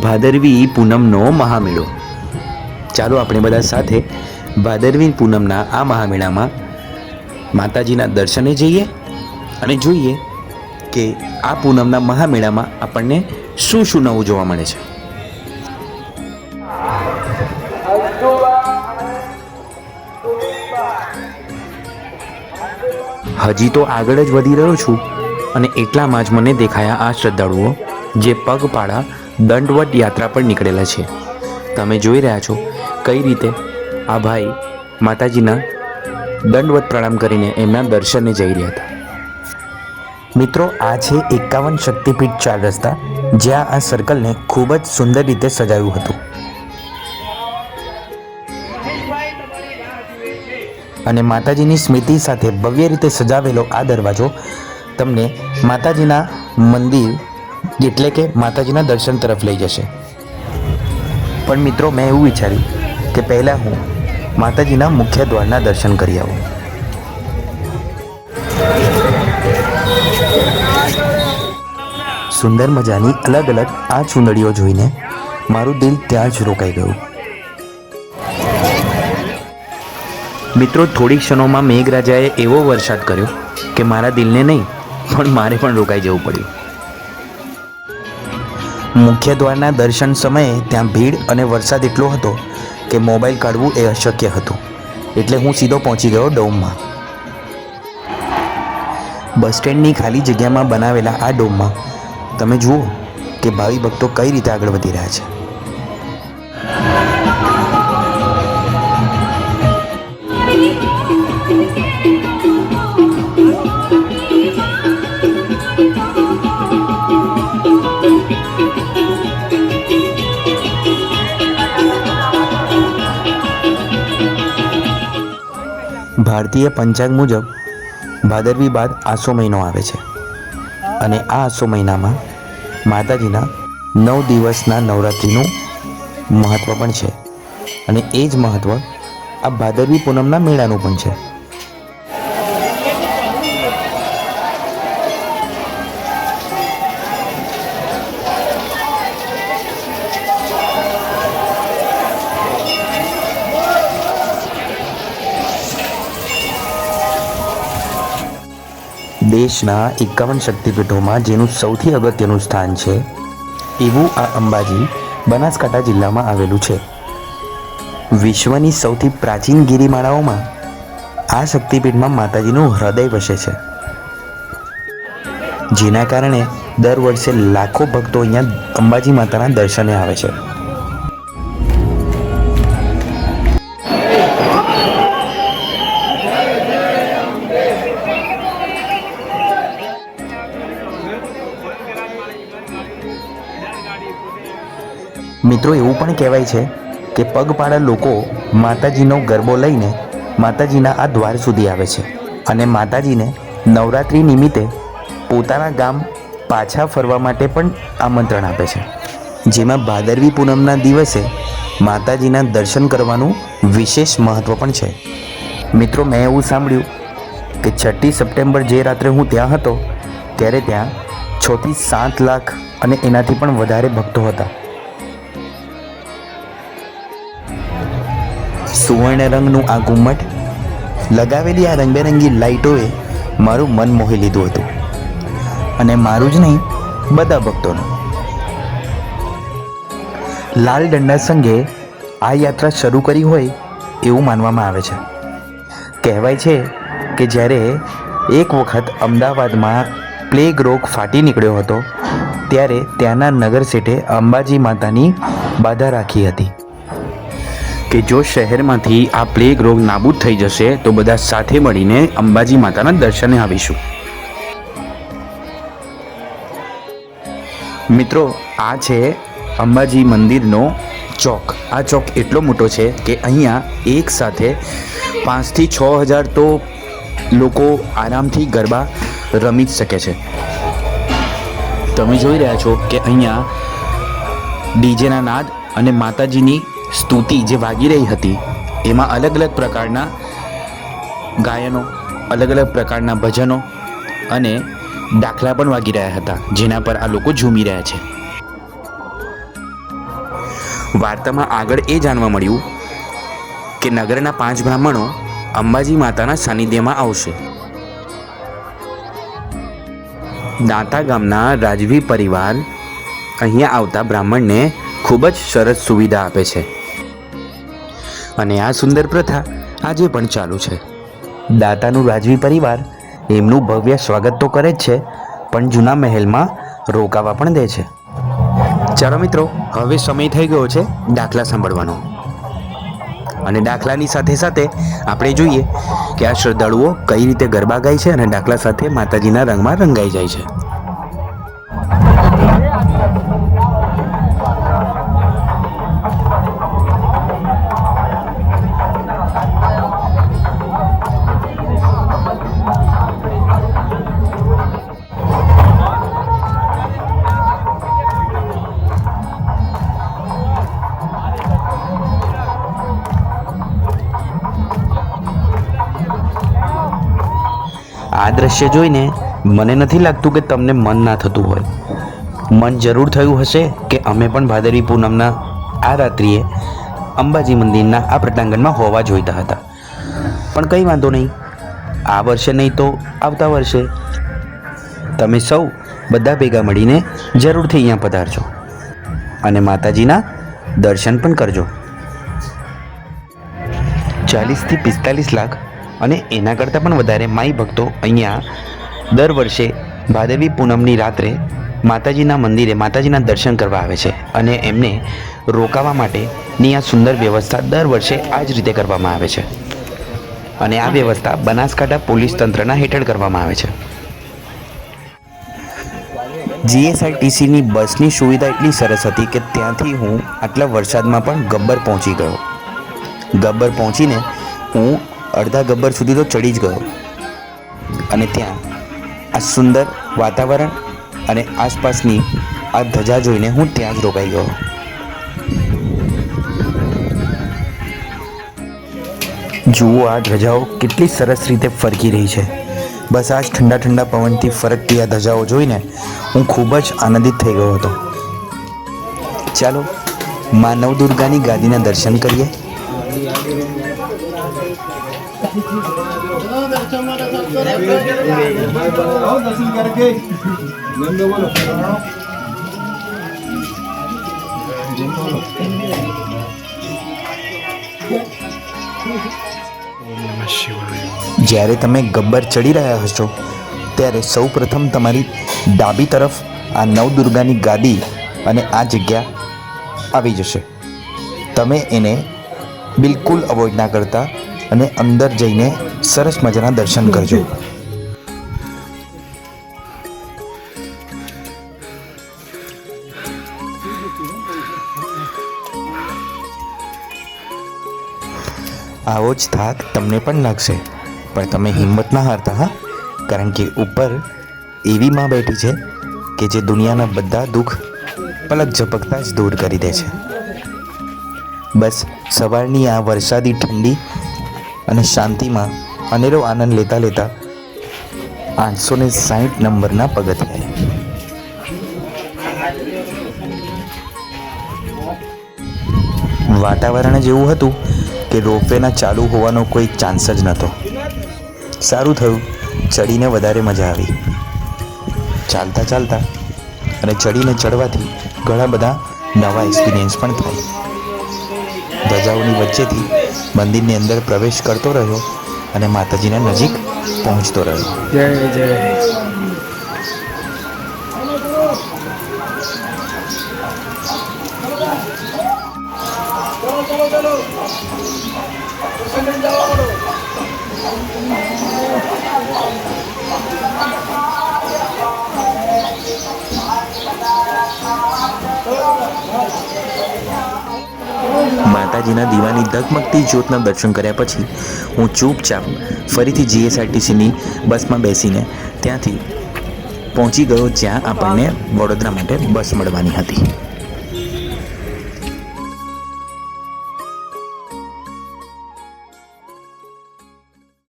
ભાદરવી પૂનમનો મહામેળો. ચાલો આપણે બધા સાથે ભાદરવી પૂનમના આ મહામેળામાં માતાજીના દર્શને જઈએ અને જોઈએ કે આ પૂનમના મહામેળામાં આપણને શું શું નવું જોવા મળે છે. હજી તો આગળ જ વધી રહ્યો છું અને એટલામાં જ મને દેખાયા આ શ્રદ્ધાળુઓ જે પગપાળા દંડવત યાત્રા પર નીકળેલા છે. તમે જોઈ રહ્યા છો કઈ રીતે આ ભાઈ માતાજીના દંડવત પ્રણામ કરીને એમના દર્શને જઈ રહ્યા હતા. મિત્રો, આ છે એકાવન શક્તિપીઠ ચાર રસ્તા, જ્યાં આ સર્કલને ખૂબ જ સુંદર રીતે સજાવ્યું હતું. અને માતાજીની સ્મૃતિ સાથે ભવ્ય રીતે સજાવેલો આ દરવાજો તમને માતાજીના મંદિર એટલે કે માતાજીના દર્શન તરફ લઈ જશે. પણ મિત્રો, મેં એવું વિચાર્યું કે પહેલાં હું માતાજીના મુખ્ય દ્વારના દર્શન કરી આવું. સુંદર મજાની અલગ અલગ આ ચૂંદડીઓ જોઈને મારું દિલ ત્યાં જ રોકાઈ ગયું. મિત્રો, થોડી ક્ષણોમાં મેઘરાજાએ એવો વરસાદ કર્યો કે મારા દિલને નહીં, પણ મારે પણ રોકાઈ જવું પડ્યું. મુખ્ય દ્વારના દર્શન સમયે ત્યાં ભીડ અને વરસાદ એટલો હતો કે મોબાઈલ કાઢવું એ અશક્ય હતું. એટલે હું સીધો પહોંચી ગયો ડોમમાં. બસ સ્ટેન્ડની ખાલી જગ્યામાં બનાવેલા આ ડોમમાં તમે જુઓ કે ભાવિ ભક્તો કઈ રીતે આગળ વધી રહ્યા છે. ભારતીય પંચાંગ મુજબ ભાદરવી બાદ આસો મહિનો આવે છે. અને આ આસો મહિનામાં માતાજીના નવ દિવસના નવરાત્રિનું મહત્ત્વ પણ છે. અને એ જ મહત્ત્વ આ ભાદરવી પૂનમના મેળાનું પણ છે. દેશના એકાવન શક્તિપીઠોમાં, જેનું સૌથી અગત્યનું સ્થાન છે, એવું આ અંબાજી બનાસકાંઠા જિલ્લામાં આવેલું છે. વિશ્વની સૌથી પ્રાચીન ગિરિમાળાઓમાં આ શક્તિપીઠમાં માતાજીનું હૃદય વસે છે. જેના કારણે દર વર્ષે લાખો ભક્તો અહીંયા અંબાજી માતાના દર્શને આવે છે. મિત્રો, એવું પણ કહેવાય છે કે પગપાળા લોકો માતાજીનો ગરબો લઈને માતાજીના આ દ્વાર સુધી આવે છે અને માતાજીને નવરાત્રિ નિમિત્તે પોતાના ગામ પાછા ફરવા માટે પણ આમંત્રણ આપે છે. જેમાં ભાદરવી પૂનમના દિવસે માતાજીના દર્શન કરવાનું વિશેષ મહત્ત્વ પણ છે. મિત્રો, મેં એવું સાંભળ્યું કે છઠ્ઠી સપ્ટેમ્બર જે રાત્રે હું ત્યાં હતો, ત્યારે ત્યાં છથી સાત લાખ અને એનાથી પણ વધારે ભક્તો હતા. સુવર્ણ રંગનું આ ઘુમ્મટ લગાવેલી આ રંગબેરંગી લાઇટોએ મારું મન મોહી લીધું હતું. અને મારું જ નહીં, બધા ભક્તોનું. લાલ દંડા સંઘે આ યાત્રા શરૂ કરી હોય એવું માનવામાં આવે છે. કહેવાય છે કે જ્યારે એક વખત અમદાવાદમાં પ્લેગ રોગ ફાટી નીકળ્યો હતો, ત્યારે ત્યાંના નગર શેઠે અંબાજી માતાની બાધા રાખી હતી. કે જો શહેરમાંથી આ પ્લેગ રોગ નાબૂદ થઈ જશે, તો બધા સાથે મળીને અંબાજી માતાના દર્શને આવીશું. મિત્રો, આ છે અંબાજી મંદિરનો ચોક. આ ચોક એટલો મોટો છે કે અહીંયા એક સાથે પાંચથી છ હજાર તો લોકો આરામથી ગરબા રમી જ શકે છે. તમે જોઈ રહ્યા છો કે અહીંયા ડીજેના નાદ અને માતાજીની સ્તુતિ જે વાગી રહી હતી, એમાં અલગ અલગ પ્રકારના ગાયનો અલગ અલગ પ્રકારના ભજનો અને દાખલા પણ વાગી રહ્યા હતા, જેના પર આ લોકો ઝૂમી રહ્યા છે. વાર્તામાં આગળ એ જાણવા મળ્યું કે નગરના પાંચ બ્રાહ્મણો અંબાજી માતાના સાનિધ્યમાં આવશે. દાંતા ગામના રાજવી પરિવાર અહીંયા આવતા બ્રાહ્મણને ખૂબ જ સરસ સુવિધા આપે છે. અને આ સુંદર પ્રથા આજે પણ ચાલુ છે. દાતાનું રાજવી પરિવાર એમનું ભવ્ય સ્વાગત તો કરે જ છે, પણ જૂના મહેલમાં રોકાવા પણ દે છે. ચાલો મિત્રો, હવે સમય થઈ ગયો છે દાખલા સાંભળવાનો. અને દાખલાની સાથે સાથે આપણે જોઈએ કે આ શ્રદ્ધાળુઓ કઈ રીતે ગરબા ગાય છે અને દાખલા સાથે માતાજીના રંગમાં રંગાઈ જાય છે. આ દ્રશ્ય જોઈને મને નથી લાગતું કે તમને મન ના થતું હોય. મન જરૂર થયું હશે કે અમે પણ ભાદરવી પૂનમના આ રાત્રિએ અંબાજી મંદિરના આ પ્રટાંગણમાં હોવા જોઈતા હતા. પણ કંઈ વાંધો નહીં. આ વર્ષે નહીં તો આવતા વર્ષે. તમે સૌ બધા ભેગા મળીને જરૂરથી અહીંયા પધારજો. અને માતાજીના દર્શન પણ કરજો. ચાલીસથી પિસ્તાલીસ લાખ અને એના કરતાં પણ વધારે માઈ ભક્તો અહીંયા દર વર્ષે ભાદરવી પૂનમની રાત્રે માતાજીના મંદિરે માતાજીના દર્શન કરવા આવે છે અને એમને રોકાવા માટેની આ સુંદર વ્યવસ્થા દર વર્ષે આ જ રીતે કરવામાં આવે છે. અને આ વ્યવસ્થા બનાસકાંઠા પોલીસ તંત્રના હેઠળ કરવામાં આવે છે. જીએસઆરટીસીની બસની સુવિધા એટલી સરસ હતી કે ત્યાંથી હું આટલા વરસાદમાં પણ ગબ્બર પહોંચી ગયો. ગબ્બર પહોંચીને હું અડધા ગબ્બર સુધી તો ચડી જ ગયો. અને ત્યાં આ સુંદર વાતાવરણ અને આસપાસની આ ધજા જોઈને હું ત્યાં જ રોકાઈ ગયો. જુઓ આ ધજાઓ કેટલી સરસ રીતે ફરકી રહી છે. બસ આ જ ઠંડા ઠંડા પવનથી ફરકતી આ ધજાઓ જોઈને હું ખૂબ જ આનંદિત થઈ ગયો હતો. ચાલો માનવ દુર્ગાની ગાદીના દર્શન કરીએ. જ્યારે તમે ગબ્બર ચડી રહ્યા હશો, ત્યારે સૌ પ્રથમ તમારી ડાબી તરફ આ નવદુર્ગાની ગાદી અને આ જગ્યા આવી જશે. તમે એને બિલકુલ અવોઇડ ના કરતા અને અંદર જઈને સરસ મજાના દર્શન કરજો. આવો જ થાક તમને પણ લાગશે, પણ તમે હિંમત ના હારતા, હા? કારણ કે ઉપર એવી માં બેઠી છે કે જે દુનિયાના બધા દુઃખ પલક ઝપકતા જ દૂર કરી દે છે. બસ, સવારની આ વરસાદી ઠંડી અને શાંતિમાં અનેરો આનંદ લેતા લેતા આઠસો ને સાહીઠ નંબરના પગથિયે. વાતાવરણ જ એવું હતું કે રોપવેના ચાલુ હોવાનો કોઈ ચાન્સ જ નહોતો. સારું થયું, ચડીને વધારે મજા આવી. ચાલતા ચાલતા અને ચડીને ચડવાથી ઘણા બધા નવા એક્સપિરિયન્સ પણ થાય. ધજાઓની વચ્ચેથી મંદિરની અંદર પ્રવેશ કરતો રહ્યો અને માતાજીના નજીક પહોંચતો રહ્યો. જય જય. માતાજીના દીવાની ધગમગતી જ્યોતના દર્શન કર્યા પછી હું ચૂપચાપ ફરીથી જીએસઆરટીસીની બસમાં બેસીને ત્યાંથી પહોંચી ગયો જ્યાં આપણને વડોદરા માટે બસ મળવાની હતી.